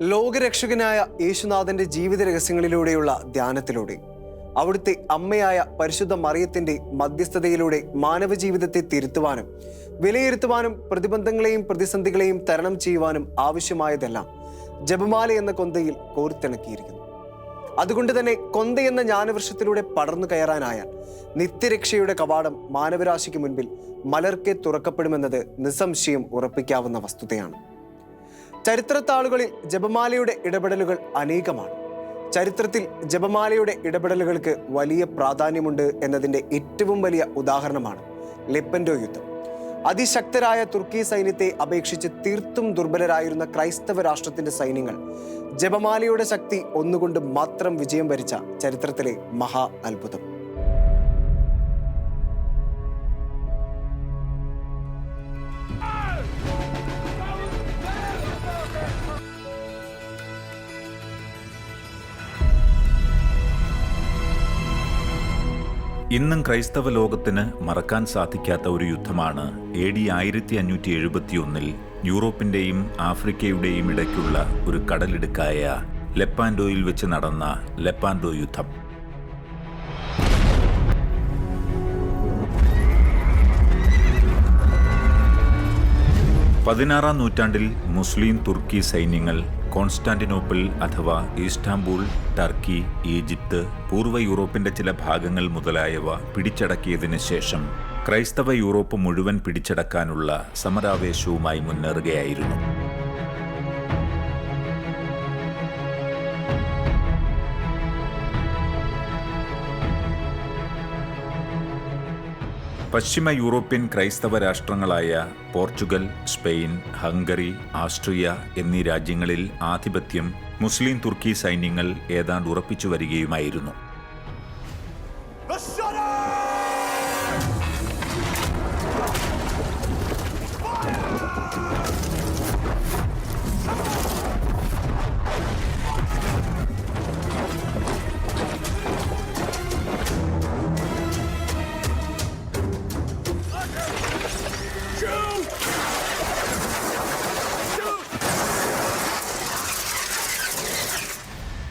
ലോകരക്ഷകനായ യേശുനാഥന്റെ ജീവിത രഹസ്യങ്ങളിലൂടെയുള്ള ധ്യാനത്തിലൂടെ അവിടുത്തെ അമ്മയായ പരിശുദ്ധ മറിയത്തിന്റെ മധ്യസ്ഥതയിലൂടെ മാനവ ജീവിതത്തെ തിരുത്തുവാനും വിലയിരുത്തുവാനും പ്രതിബന്ധങ്ങളെയും പ്രതിസന്ധികളെയും തരണം ചെയ്യുവാനും ആവശ്യമായതെല്ലാം ജപമാല എന്ന കൊന്തയിൽ കോർത്തിണക്കിയിരിക്കുന്നു. അതുകൊണ്ട് തന്നെ കൊന്ത എന്ന ജ്ഞാനവൃക്ഷത്തിലൂടെ പടർന്നു കയറാനായാൽ നിത്യരക്ഷയുടെ കവാടം മാനവരാശിക്ക് മുൻപിൽ മലർക്കെ തുറക്കപ്പെടുമെന്നത് നിസ്സംശയം ഉറപ്പിക്കാവുന്ന വസ്തുതയാണ്. ചരിത്രത്താളുകളിൽ ജപമാലയുടെ ഇടപെടലുകൾ അനേകമാണ്. ചരിത്രത്തിൽ ജപമാലയുടെ ഇടപെടലുകൾക്ക് വലിയ പ്രാധാന്യമുണ്ട് എന്നതിന്റെ ഏറ്റവും വലിയ ഉദാഹരണമാണ് ലെപ്പൻഡോ യുദ്ധം. അതിശക്തരായ തുർക്കി സൈന്യത്തെ അപേക്ഷിച്ച് തീർത്തും ദുർബലരായിരുന്ന ക്രൈസ്തവ രാഷ്ട്രത്തിന്റെ സൈന്യങ്ങൾ ജപമാലയുടെ ശക്തി ഒന്നുകൊണ്ട് മാത്രം വിജയം വരിച്ച ചരിത്രത്തിലെ മഹാ അത്ഭുതം. ഇന്നും ക്രൈസ്തവ ലോകത്തിന് മറക്കാൻ സാധിക്കാത്ത ഒരു യുദ്ധമാണ് എ ഡി ആയിരത്തി അഞ്ഞൂറ്റി എഴുപത്തിയൊന്നിൽ യൂറോപ്പിന്റെയും ആഫ്രിക്കയുടെയും ഇടയ്ക്കുള്ള ഒരു കടലിടുക്കായ ലെപ്പാൻഡോയിൽ വെച്ച് നടന്ന ലെപ്പാൻഡോ യുദ്ധം. പതിനാറാം നൂറ്റാണ്ടിൽ മുസ്ലിം തുർക്കി സൈന്യങ്ങൾ കോൺസ്റ്റാന്റിനോപ്പിൾ അഥവാ ഈസ്റ്റാംബൂൾ ടർക്കി ഈജിപ്ത് പൂർവ യൂറോപ്പിന്റെ ചില ഭാഗങ്ങൾ മുതലായവ പിടിച്ചടക്കിയതിന് ശേഷം ക്രൈസ്തവ യൂറോപ്പ് മുഴുവൻ പിടിച്ചടക്കാനുള്ള സമരാവേശവുമായി മുന്നേറുകയായിരുന്നു. പശ്ചിമ യൂറോപ്യൻ ക്രൈസ്തവ രാഷ്ട്രങ്ങളായ പോർച്ചുഗൽ സ്പെയിൻ ഹംഗറി ആസ്ട്രിയ എന്നീ രാജ്യങ്ങളിൽ ആധിപത്യം മുസ്ലിം തുർക്കി സൈന്യങ്ങൾ ഏതാണ്ട് ഉറപ്പിച്ചു വരികയുമായിരുന്നു.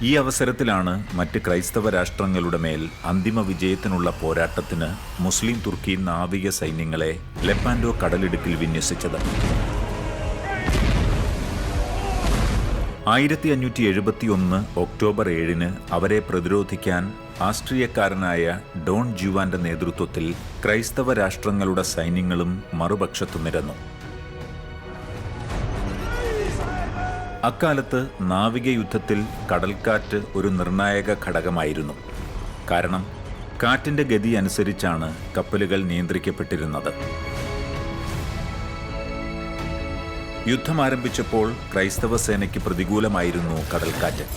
ഈ അവസരത്തിലാണ് മറ്റ് ക്രൈസ്തവ രാഷ്ട്രങ്ങളുടെ മേൽ അന്തിമ വിജയത്തിനുള്ള പോരാട്ടത്തിന് മുസ്ലിം തുർക്കി നാവിക സൈന്യങ്ങളെ ലെപ്പാൻഡോ കടലിടുക്കിൽ വിന്യസിച്ചത്. ആയിരത്തി അഞ്ഞൂറ്റി എഴുപത്തി ഒന്ന് ഒക്ടോബർ ഏഴിന് അവരെ പ്രതിരോധിക്കാൻ ആസ്ട്രിയക്കാരനായ ഡോൺ ജുവാന്റെ നേതൃത്വത്തിൽ ക്രൈസ്തവ രാഷ്ട്രങ്ങളുടെ സൈന്യങ്ങളും മറുപക്ഷത്തു നിരന്നു. അക്കാലത്ത് നാവിക യുദ്ധത്തിൽ കടൽക്കാറ്റ് ഒരു നിർണായക ഘടകമായിരുന്നു. കാരണം കാറ്റിന്റെ ഗതി അനുസരിച്ചാണ് കപ്പലുകൾ നിയന്ത്രിക്കപ്പെട്ടിരുന്നത്. യുദ്ധം ആരംഭിച്ചപ്പോൾ ക്രൈസ്തവ സേനയ്ക്ക് പ്രതികൂലമായിരുന്നു കടൽക്കാറ്റ്.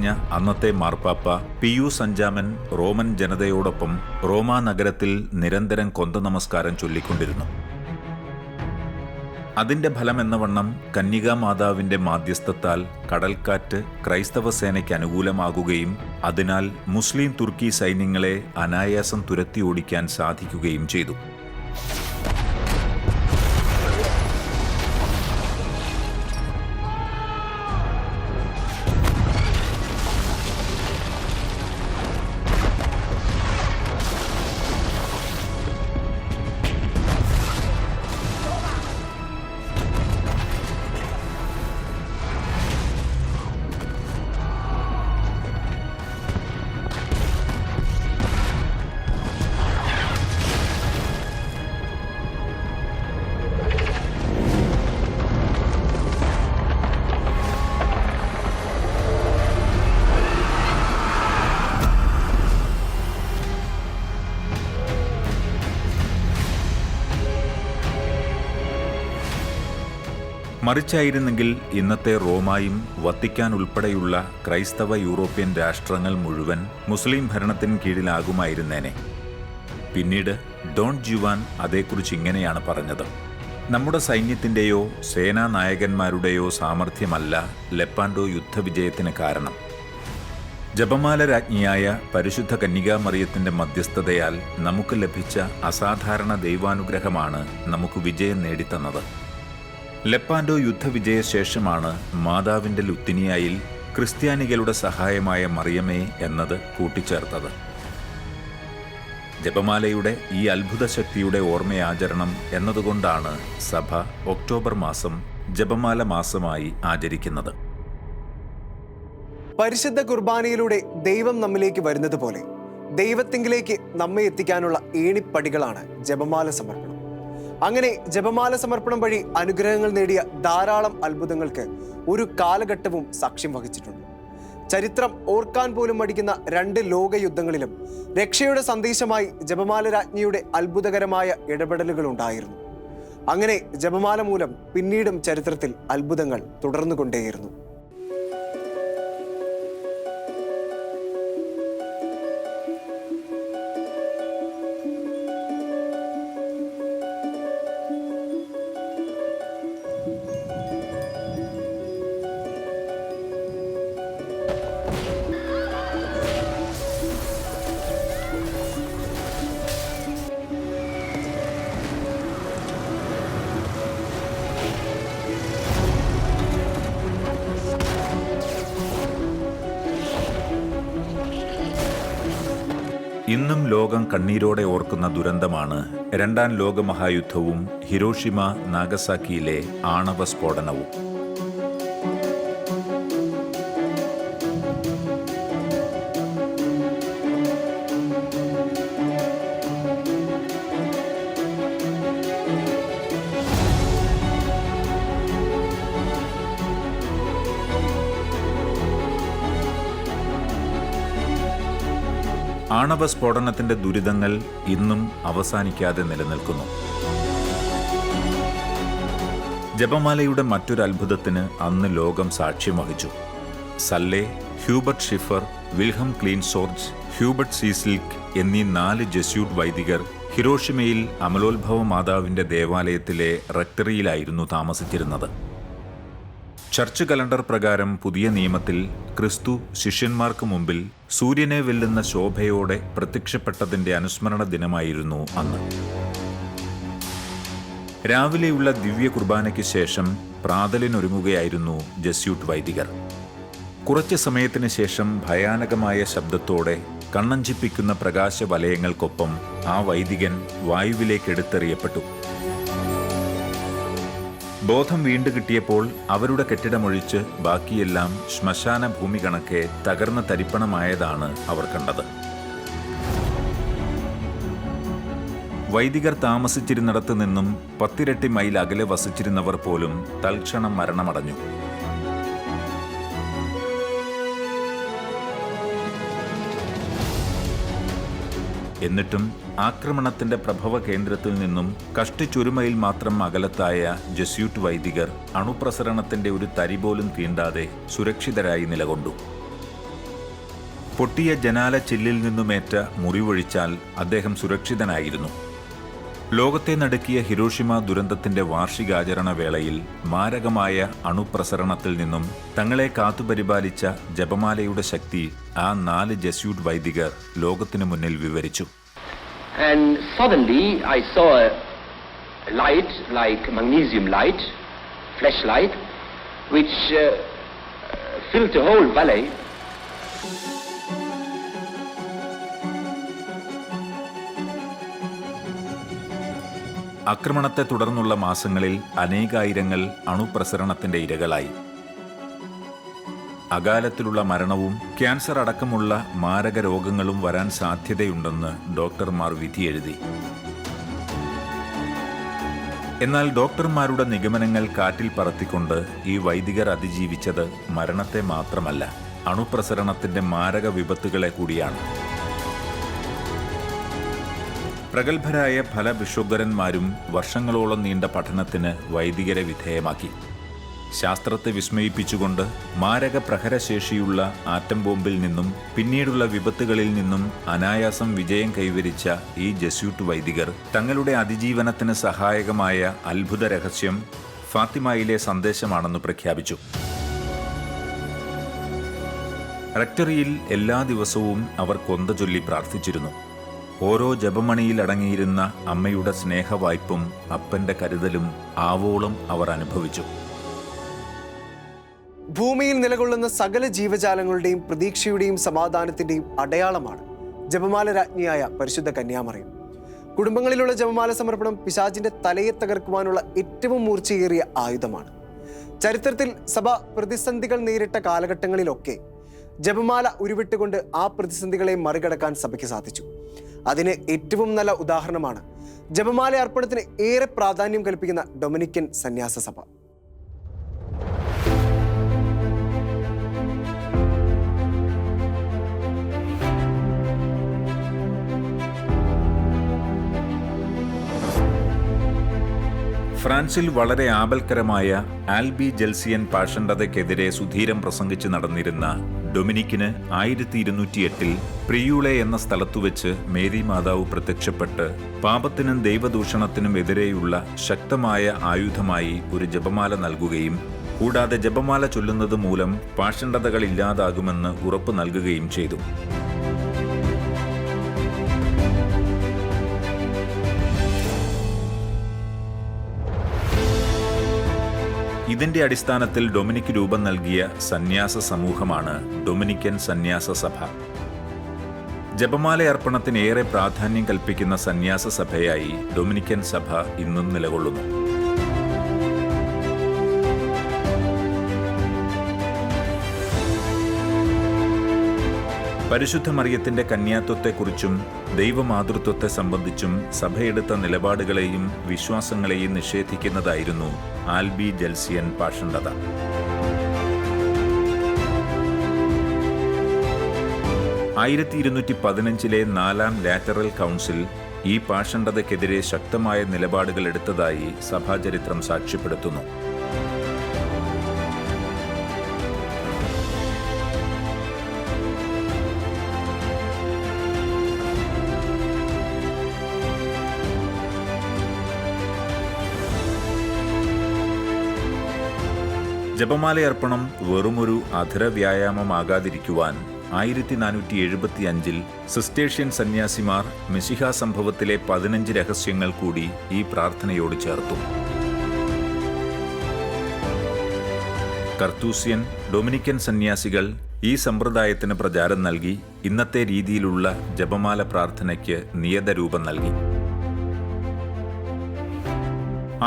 ഇതറിഞ്ഞ അന്നത്തെ മാർപ്പാപ്പ പിയൂസ് അഞ്ചാമൻ റോമൻ ജനതയോടൊപ്പം റോമാ നഗരത്തിൽ നിരന്തരം കൊന്ത നമസ്കാരം ചൊല്ലിക്കൊണ്ടിരുന്നു. അതിന്റെ ഫലമെന്നവണ്ണം കന്യകാ മാതാവിന്റെ മാധ്യസ്ഥത്താൽ കടൽക്കാറ്റ് ക്രൈസ്തവ സേനയ്ക്ക് അനുകൂലമാകുകയും അതിനാൽ മുസ്ലിം തുർക്കി സൈന്യങ്ങളെ അനായാസം തുരത്തി ഓടിക്കാൻ സാധിക്കുകയും ചെയ്തു. മറിച്ചായിരുന്നെങ്കിൽ ഇന്നത്തെ റോമായും വത്തിക്കാൻ ഉൾപ്പെടെയുള്ള ക്രൈസ്തവ യൂറോപ്യൻ രാഷ്ട്രങ്ങൾ മുഴുവൻ മുസ്ലിം ഭരണത്തിന് കീഴിലാകുമായിരുന്നേനെ. പിന്നീട് ഡോൺ ജുവാൻ അതേക്കുറിച്ച് ഇങ്ങനെയാണ് പറഞ്ഞത്. നമ്മുടെ സൈന്യത്തിന്റെയോ സേനാ നായകന്മാരുടെയോ സാമർഥ്യമല്ല ലെപ്പാൻഡോ യുദ്ധവിജയത്തിന് കാരണം. ജപമാല രാജ്ഞിയായ പരിശുദ്ധ കന്യകാമറിയത്തിന്റെ മധ്യസ്ഥതയാൽ നമുക്ക് ലഭിച്ച അസാധാരണ ദൈവാനുഗ്രഹമാണ് നമുക്ക് വിജയം നേടിത്തന്നത്. ലെപ്പാൻഡോ യുദ്ധവിജയശേഷമാണ് മാതാവിന്റെ ലുത്തിനിയായിൽ ക്രിസ്ത്യാനികളുടെ സഹായമായ മറിയമേ എന്നത് കൂട്ടിച്ചേർത്തത്. ജപമാലയുടെ ഈ അത്ഭുത ശക്തിയുടെ ഓർമ്മയാചരണം എന്നതുകൊണ്ടാണ് സഭ ഒക്ടോബർ മാസം ജപമാല മാസമായി ആചരിക്കുന്നത്. പരിശുദ്ധ കുർബാനയിലൂടെ ദൈവം നമ്മിലേക്ക് വരുന്നത് പോലെ ദൈവത്തിങ്കിലേക്ക് നമ്മെ എത്തിക്കാനുള്ള ഏണിപ്പടികളാണ് ജപമാല സമർപ്പണം. അങ്ങനെ ജപമാല സമർപ്പണം വഴി അനുഗ്രഹങ്ങൾ നേടിയ ധാരാളം അത്ഭുതങ്ങൾക്ക് ഒരു കാലഘട്ടവും സാക്ഷ്യം വഹിച്ചിട്ടുണ്ട്. ചരിത്രം ഓർക്കാൻ പോലും മടിക്കുന്ന രണ്ട് ലോകയുദ്ധങ്ങളിലും രക്ഷയുടെ സന്ദേശമായി ജപമാല രാജ്ഞിയുടെ അത്ഭുതകരമായ ഇടപെടലുകൾ ഉണ്ടായിരുന്നു. അങ്ങനെ ജപമാല മൂലം പിന്നീടും ചരിത്രത്തിൽ അത്ഭുതങ്ങൾ തുടർന്നുകൊണ്ടേയിരുന്നു. ലോകം കണ്ണീരോടെ ഓർക്കുന്ന ദുരന്തമാണ് രണ്ടാം ലോകമഹായുദ്ധവും ഹിരോഷിമ നാഗസാക്കിയിലെ ആണവ സ്ഫോടനവും. ആണവ സ്ഫോടനത്തിന്റെ ദുരിതങ്ങൾ ഇന്നും അവസാനിക്കാതെ നിലനിൽക്കുന്നു. ജപമാലയുടെ മറ്റൊരു അത്ഭുതത്തിന് അന്ന് ലോകം സാക്ഷ്യം വഹിച്ചു. സല്ലേ ഹ്യൂബർട്ട് ഷിഫർ വിൽഹം ക്ലീൻസോർജ് ഹ്യൂബർട്ട് സീസിൽക്ക് എന്നീ നാല് ജസ്യൂട്ട് വൈദികർ ഹിരോഷിമയിൽ അമലോത്ഭവ മാതാവിന്റെ ദേവാലയത്തിലെ റക്ടറിയിലായിരുന്നു താമസിച്ചിരുന്നത്. ചർച്ച് കലണ്ടർ പ്രകാരം പുതിയ നിയമത്തിൽ ക്രിസ്തു ശിഷ്യന്മാർക്ക് മുമ്പിൽ സൂര്യനെ വെല്ലുന്ന ശോഭയോടെ പ്രത്യക്ഷപ്പെട്ടതിന്റെ അനുസ്മരണ ദിനമായിരുന്നു അന്ന്. രാവിലെയുള്ള ദിവ്യ കുർബാനയ്ക്ക് ശേഷം പ്രാതലിനൊരുങ്ങുകയായിരുന്നു ജസ്യൂട്ട് വൈദികർ. കുറച്ച് സമയത്തിന് ശേഷം ഭയാനകമായ ശബ്ദത്തോടെ കണ്ണഞ്ചിപ്പിക്കുന്ന പ്രകാശ വലയങ്ങൾക്കൊപ്പം ആ വൈദികൻ വായുവിലേക്ക് എടുത്തെറിയപ്പെട്ടു. ബോധം വീണ്ടു കിട്ടിയപ്പോൾ അവരുടെ കെട്ടിടമൊഴിച്ച് ബാക്കിയെല്ലാം ശ്മശാന ഭൂമി കണക്കെ തകർന്ന തരിപ്പണമായതാണ് അവർ കണ്ടത്. വൈദികർ താമസിച്ചിരുന്നിടത്ത് നിന്നും പത്തിരട്ടി മൈൽ അകലെ വസിച്ചിരുന്നവർ പോലും തൽക്ഷണം മരണമടഞ്ഞു. എന്നിട്ടും ആക്രമണത്തിന്റെ പ്രഭവ കേന്ദ്രത്തിൽ നിന്നും കഷ്ടിച്ചുരുമയിൽ മാത്രം അകലത്തായ ജസ്യൂട്ട് വൈദികർ അണുപ്രസരണത്തിന്റെ ഒരു തരി പോലും തീണ്ടാതെ സുരക്ഷിതരായി നിലകൊണ്ടു. പൊട്ടിയ ജനാല ചില്ലിൽ നിന്നുമേറ്റ മുറിവൊഴിച്ചാൽ അദ്ദേഹം സുരക്ഷിതനായിരുന്നു. ലോകത്തെ നടുക്കിയ ഹിരോഷിമ ദുരന്തത്തിന്റെ വാർഷികാചരണ വേളയിൽ മാരകമായ അണുപ്രസരണത്തിൽ നിന്നും തങ്ങളെ കാത്തുപരിപാലിച്ച ജപമാലയുടെ ശക്തി ആ നാല് ജസ്യൂട്ട് വൈദികർ ലോകത്തിനു മുന്നിൽ വിവരിച്ചു. And suddenly I saw a light like magnesium light, flashlight, which uh, filled the whole valley. ആക്രമണത്തെ തുടർന്നുള്ള മാസങ്ങളിൽ അനേകായിരങ്ങൾ അണുപ്രസരണത്തിന്റെ ഇരകളായി അകാലത്തിലുള്ള മരണവും ക്യാൻസർ അടക്കമുള്ള മാരക രോഗങ്ങളും വരാൻ സാധ്യതയുണ്ടെന്ന് ഡോക്ടർമാർ വിധിയെഴുതി എന്നാൽ ഡോക്ടർമാരുടെ നിഗമനങ്ങൾ കാറ്റിൽ പറത്തിക്കൊണ്ട് ഈ വൈദികർ അതിജീവിച്ചത് മരണത്തെ മാത്രമല്ല അണുപ്രസരണത്തിന്റെ മാരക വിപത്തുകളെ കൂടിയാണ്. പ്രഗത്ഭരായ പല ബിഷോഗരന്മാരും വർഷങ്ങളോളം നീണ്ട പഠനത്തിന് വൈദികരെ വിധേയമാക്കി. ശാസ്ത്രത്തെ വിസ്മയിപ്പിച്ചുകൊണ്ട് മാരക പ്രഹരശേഷിയുള്ള ആറ്റം ബോംബിൽ നിന്നും പിന്നീടുള്ള വിപത്തുകളിൽ നിന്നും അനായാസം വിജയം കൈവരിച്ച ഈ ജസ്യൂട്ട് വൈദികർ തങ്ങളുടെ അതിജീവനത്തിന് സഹായകമായ അത്ഭുത രഹസ്യം ഫാത്തിമയിലെ സന്ദേശമാണെന്ന് പ്രഖ്യാപിച്ചു. റക്ടറിയിൽ എല്ലാ ദിവസവും അവർ കൊന്ത ചൊല്ലി പ്രാർത്ഥിച്ചിരുന്നു. ഓരോ ജപമണിയിൽ അടങ്ങിയിരുന്ന അമ്മയുടെ സ്നേഹവായ്പും അപ്പന്റെ കരുതലും ആവോളം അവർ അനുഭവിച്ചു. ഭൂമിയിൽ നിലകൊള്ളുന്ന സകല ജീവജാലങ്ങളുടെയും പ്രതീക്ഷയുടെയും സമാധാനത്തിന്റെയും അടയാളമാണ് ജപമാല രാജ്ഞിയായ പരിശുദ്ധ കന്യാമറിയം. കുടുംബങ്ങളിലുള്ള ജപമാല സമർപ്പണം പിശാചിന്റെ തലയെ തകർക്കുവാനുള്ള ഏറ്റവും മൂർച്ചയേറിയ ആയുധമാണ്. ചരിത്രത്തിൽ സഭ പ്രതിസന്ധികൾ നേരിട്ട കാലഘട്ടങ്ങളിലൊക്കെ ജപമാല ഉരുവിട്ടുകൊണ്ട് ആ പ്രതിസന്ധികളെ മറികടക്കാൻ സഭയ്ക്ക് സാധിച്ചു. അതിന് ഏറ്റവും നല്ല ഉദാഹരണമാണ് ജപമാല അർപ്പണത്തിന് ഏറെ പ്രാധാന്യം കൽപ്പിക്കുന്ന ഡൊമിനിക്കൻ സന്യാസ സഭ ഫ്രാൻസിൽ വളരെ ആപൽക്കരമായ ആൽബി ജെൽസിയൻ പാഷണ്ഡതയ്ക്കെതിരെ സുധീരം പ്രസംഗിച്ച് നടന്നിരുന്ന ഡൊമിനിക്കിന് ആയിരത്തി ഇരുന്നൂറ്റി എട്ടിൽ പ്രിയൂളെ എന്ന സ്ഥലത്തുവെച്ച് മേരി മാതാവ് പ്രത്യക്ഷപ്പെട്ട് പാപത്തിനും ദൈവദൂഷണത്തിനും എതിരെയുള്ള ശക്തമായ ആയുധമായി ഒരു ജപമാല നൽകുകയും കൂടാതെ ജപമാല ചൊല്ലുന്നത് മൂലം പാഷണ്ഡതകൾ ഇല്ലാതാകുമെന്ന് ഉറപ്പ് നൽകുകയും ചെയ്തു. ഇതിന്റെ അടിസ്ഥാനത്തിൽ ഡൊമിനിക് രൂപം നൽകിയ സന്യാസ സമൂഹമാണ് ഡൊമിനിക്കൻ സന്യാസ സഭ. ജപമാല അർപ്പണത്തിന് ഏറെ പ്രാധാന്യം കൽപ്പിക്കുന്ന സന്യാസ സഭയായി ഡൊമിനിക്കൻ സഭ ഇന്നും നിലകൊള്ളുന്നു. പരിശുദ്ധ മറിയത്തിന്റെ കന്യാത്വത്തെക്കുറിച്ചും ദൈവമാതൃത്വത്തെ സംബന്ധിച്ചും സഭയെടുത്ത നിലപാടുകളെയും വിശ്വാസങ്ങളെയും നിഷേധിക്കുന്നതായിരുന്നു ആൽബി ജൽസിയൻ പാഷണ്ഡത. ആയിരത്തി ഇരുന്നൂറ്റി പതിനഞ്ചിലെ നാലാം ലാറ്ററൽ കൗൺസിൽ ഈ പാഷണ്ഡതയ്ക്കെതിരെ ശക്തമായ നിലപാടുകൾ എടുത്തതായി സഭാചരിത്രം സാക്ഷ്യപ്പെടുത്തുന്നു. ജപമാലയർപ്പണം വെറുമൊരു അധര വ്യായാമമാകാതിരിക്കുവാൻ ആയിരത്തി നാനൂറ്റി എഴുപത്തി അഞ്ചിൽ സിസ്റ്റേഷ്യൻ സന്യാസിമാർ മിശിഹ സംഭവത്തിലെ പതിനഞ്ച് രഹസ്യങ്ങൾ കൂടി ഈ പ്രാർത്ഥനയോട് ചേർത്തു. കർത്തൂസ്യൻ ഡൊമിനിക്കൻ സന്യാസികൾ ഈ സമ്പ്രദായത്തിന് പ്രചാരം നൽകി ഇന്നത്തെ രീതിയിലുള്ള ജപമാല പ്രാർത്ഥനയ്ക്ക് നിയതരൂപം നൽകി.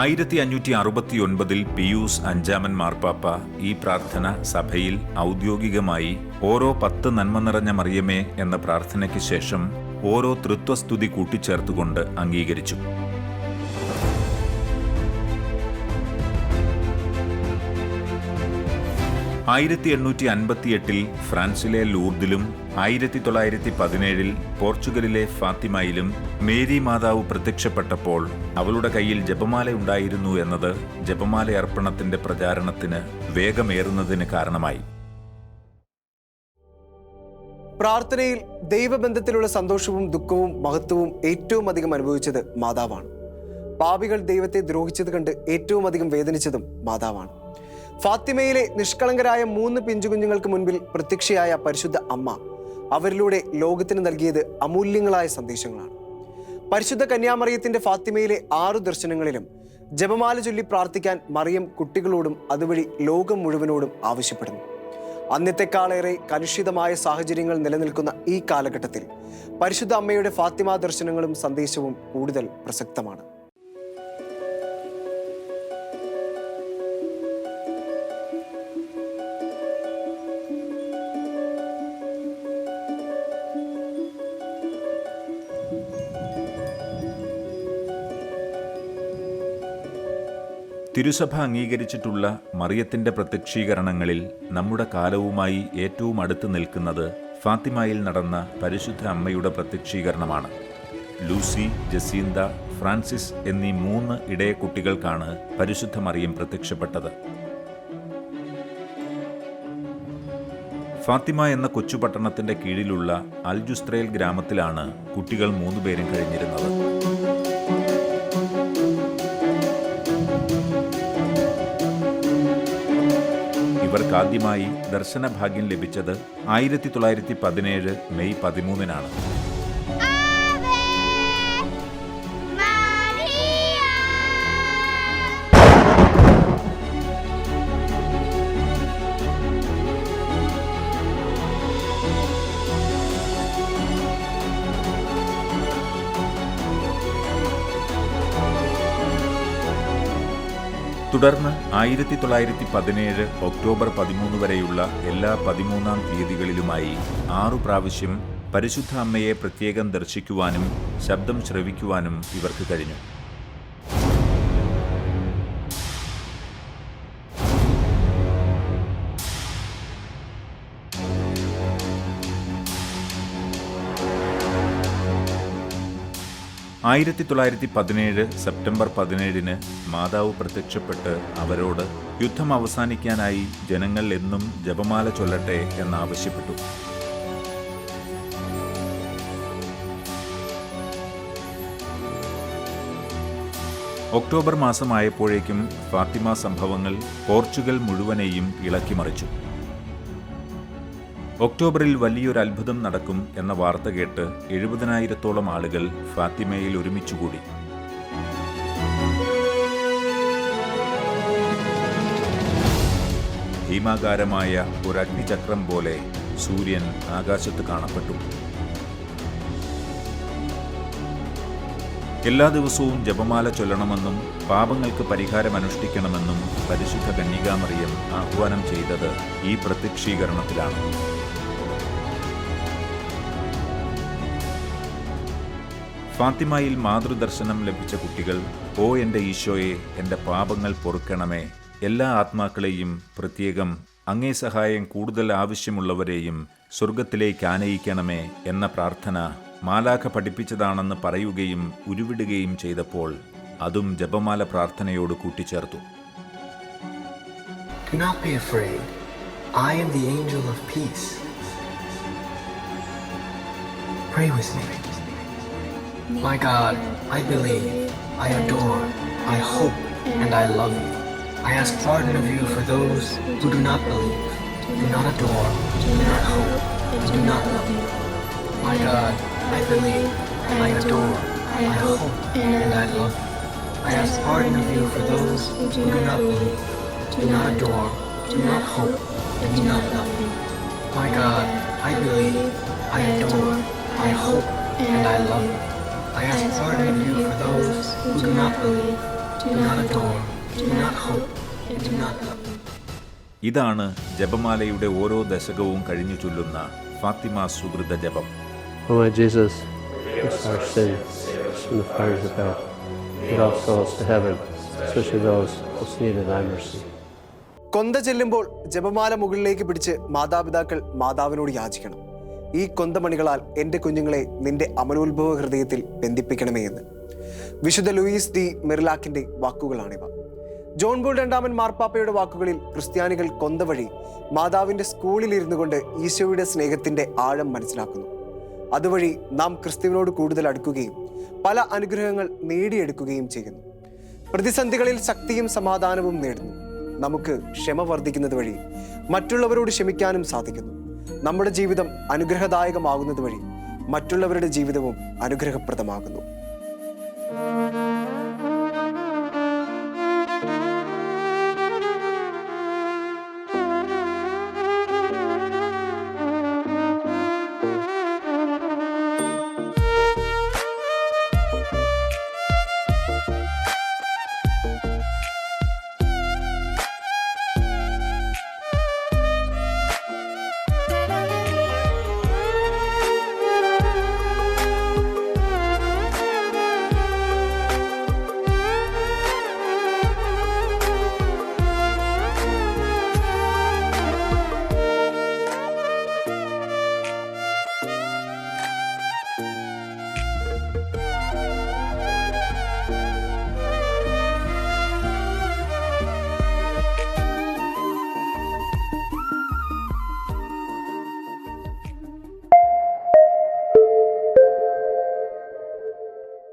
ആയിരത്തി അഞ്ഞൂറ്റി അറുപത്തിയൊൻപതിൽ പിയൂസ് അഞ്ചാമൻ മാർപ്പാപ്പ ഈ പ്രാർത്ഥന സഭയിൽ ഔദ്യോഗികമായി ഓരോ പത്ത് നന്മ നിറഞ്ഞ മറിയമേ എന്ന പ്രാർത്ഥനയ്ക്ക് ശേഷം ഓരോ തൃത്വസ്തുതി കൂട്ടിച്ചേർത്തുകൊണ്ട് അംഗീകരിച്ചു. ആയിരത്തി എണ്ണൂറ്റി അൻപത്തിയെട്ടിൽ ഫ്രാൻസിലെ ലൂർദിലും ആയിരത്തി തൊള്ളായിരത്തി പതിനേഴിൽ പോർച്ചുഗലിലെ ഫാത്തിമയിലും മേരി മാതാവ് പ്രത്യക്ഷപ്പെട്ടപ്പോൾ അവളുടെ കയ്യിൽ ജപമാല ഉണ്ടായിരുന്നു എന്നത് ജപമാല അർപ്പണത്തിന്റെ പ്രചാരണത്തിന് വേഗമേറുന്നതിന് കാരണമായി. പ്രാർത്ഥനയിൽ ദൈവബന്ധത്തിലുള്ള സന്തോഷവും ദുഃഖവും മഹത്വവും ഏറ്റവും അധികം അനുഭവിച്ചത് മാതാവാണ്. പാപികൾ ദൈവത്തെ ദ്രോഹിച്ചത് കണ്ട് ഏറ്റവും അധികം വേദനിച്ചതും മാതാവാണ്. ഫാത്തിമയിലെ നിഷ്കളങ്കരായ മൂന്ന് പിഞ്ചുകുഞ്ഞുങ്ങൾക്ക് മുൻപിൽ പ്രത്യക്ഷയായ പരിശുദ്ധ അമ്മ അവരിലൂടെ ലോകത്തിന് നൽകിയത് അമൂല്യങ്ങളായ സന്ദേശങ്ങളാണ്. പരിശുദ്ധ കന്യാമറിയത്തിന്റെ ഫാത്തിമയിലെ ആറു ദർശനങ്ങളിലും ജപമാല ചൊല്ലി പ്രാർത്ഥിക്കാൻ മറിയം കുട്ടികളോടും അതുവഴി ലോകം മുഴുവനോടും ആവശ്യപ്പെടുന്നു. അന്നത്തെക്കാളേറെ കലുഷിതമായ സാഹചര്യങ്ങൾ നിലനിൽക്കുന്ന ഈ കാലഘട്ടത്തിൽ പരിശുദ്ധ അമ്മയുടെ ഫാത്തിമ ദർശനങ്ങളും സന്ദേശവും കൂടുതൽ പ്രസക്തമാണ്. തിരുസഭ അംഗീകരിച്ചിട്ടുള്ള മറിയത്തിന്റെ പ്രത്യക്ഷീകരണങ്ങളിൽ നമ്മുടെ കാലവുമായി ഏറ്റവും അടുത്ത് നിൽക്കുന്നത് ഫാത്തിമയിൽ നടന്ന പരിശുദ്ധ അമ്മയുടെ പ്രത്യക്ഷീകരണമാണ്. ലൂസി ജസീന്ത ഫ്രാൻസിസ് എന്നീ മൂന്ന് ഇടയ കുട്ടികൾക്കാണ് പരിശുദ്ധ മറിയം പ്രത്യക്ഷപ്പെട്ടത്. ഫാത്തിമ എന്ന കൊച്ചുപട്ടണത്തിന്റെ കീഴിലുള്ള അൽജുസ്ത്രേൽ ഗ്രാമത്തിലാണ് കുട്ടികൾ മൂന്നുപേരും കഴിഞ്ഞിരുന്നത്. ഇവർക്കാദ്യമായി ദർശനഭാഗ്യം ലഭിച്ചത് ആയിരത്തി തൊള്ളായിരത്തി പതിനേഴ് മെയ് പതിമൂന്നിനാണ്. തുടർന്ന് ആയിരത്തി തൊള്ളായിരത്തി പതിനേഴ് ഒക്ടോബർ പതിമൂന്ന് വരെയുള്ള എല്ലാ പതിമൂന്നാം തീയതികളിലുമായി ആറു പ്രാവശ്യം പരിശുദ്ധ അമ്മയെ പ്രത്യേകം ദർശിക്കുവാനും ശബ്ദം ശ്രവിക്കുവാനും ഇവർക്ക് കഴിഞ്ഞു. ആയിരത്തി തൊള്ളായിരത്തി പതിനേഴ് സെപ്റ്റംബർ പതിനേഴിന് മാതാവ് പ്രത്യക്ഷപ്പെട്ട് അവരോട് യുദ്ധം അവസാനിക്കാനായി ജനങ്ങൾ എന്നും ജപമാല ചൊല്ലട്ടെ എന്നാവശ്യപ്പെട്ടു. ഒക്ടോബർ മാസമായപ്പോഴേക്കും ഫാത്തിമ സംഭവങ്ങൾ പോർച്ചുഗൽ മുഴുവനെയും ഇളക്കിമറിച്ചു. ഒക്ടോബറിൽ വലിയൊരു അത്ഭുതം നടക്കും എന്ന വാർത്ത കേട്ട് എഴുപതിനായിരത്തോളം ആളുകൾ ഫാത്തിമയിൽ ഒരുമിച്ചുകൂടി. ഭീമാകാരമായ ഒരു അഗ്നിചക്രം പോലെ സൂര്യൻ ആകാശത്ത് കാണപ്പെട്ടു. എല്ലാ ദിവസവും ജപമാല ചൊല്ലണമെന്നും പാപങ്ങൾക്ക് പരിഹാരമനുഷ്ഠിക്കണമെന്നും പരിശുദ്ധ കന്യകാമറിയം ആഹ്വാനം ചെയ്തത് ഈ പ്രത്യക്ഷീകരണത്തിലാണ്. ഫാത്തിമയിൽ മാതൃദർശനം ലഭിച്ച കുട്ടികൾ ഓ എന്റെ ഈശോയെ എന്റെ പാപങ്ങൾ പൊറുക്കണമേ എല്ലാ ആത്മാക്കളെയും പ്രത്യേകം അങ്ങേ സഹായം കൂടുതൽ ആവശ്യമുള്ളവരെയും സ്വർഗത്തിലേക്ക് ആനയിക്കണമേ എന്ന പ്രാർത്ഥന മാലാഖ പഠിപ്പിച്ചതാണെന്ന് പറയുകയും ഉരുവിടുകയും ചെയ്തപ്പോൾ അതും ജപമാല പ്രാർത്ഥനയോട് കൂട്ടിച്ചേർത്തു. I am the angel of peace. Pray with me. My God, I believe, I adore, I hope, and I love you. I ask pardon of you for those who do not believe, do not adore, do not hope, do not love you. My God, I believe, I adore, I hope, and I love you. I ask pardon of you for those who do not believe, do not adore, do not hope, and do not love you. My God, I believe, I adore, I hope, and I love you. I ask pardon of you for those who do not believe, do not adore, do not hope, and do not love. ഇതാണ് ജപമാലയുടെ ഓരോ ദശകവും കഴിഞ്ഞു ചൊല്ലുന്ന ഫാത്തിമ സുഹൃത ജപം. കൊന്ത ചെല്ലുമ്പോൾ ജപമാല മുകളിലേക്ക് പിടിച്ച് മാതാപിതാക്കൾ മാതാവിനോട് യാചിക്കണം. ഈ കൊന്തമണികളാൽ എന്റെ കുഞ്ഞുങ്ങളെ നിന്റെ അമലോത്ഭവ ഹൃദയത്തിൽ ബന്ധിപ്പിക്കണമേ എന്ന്. വിശുദ്ധ ലൂയിസ് ഡി മെറിലാക്കിന്റെ വാക്കുകളാണിവ. ജോൺ ബോൾ രണ്ടാമൻ മാർപ്പാപ്പയുടെ വാക്കുകളിൽ ക്രിസ്ത്യാനികൾ കൊന്തവഴി മാതാവിന്റെ സ്കൂളിൽ ഇരുന്നു കൊണ്ട് ഈശോയുടെ സ്നേഹത്തിന്റെ ആഴം മനസ്സിലാക്കുന്നു. അതുവഴി നാം ക്രിസ്തുവിനോട് കൂടുതൽ അടുക്കുകയും പല അനുഗ്രഹങ്ങൾ നേടിയെടുക്കുകയും ചെയ്യുന്നു. പ്രതിസന്ധികളിൽ ശക്തിയും സമാധാനവും നേടുന്നു. നമുക്ക് ക്ഷമ വർദ്ധിക്കുന്നത് വഴി മറ്റുള്ളവരോട് ക്ഷമിക്കാനും സാധിക്കുന്നു. നമ്മുടെ ജീവിതം അനുഗ്രഹദായകമാകുന്നത് വഴി മറ്റുള്ളവരുടെ ജീവിതവും അനുഗ്രഹപ്രദമാകുന്നു.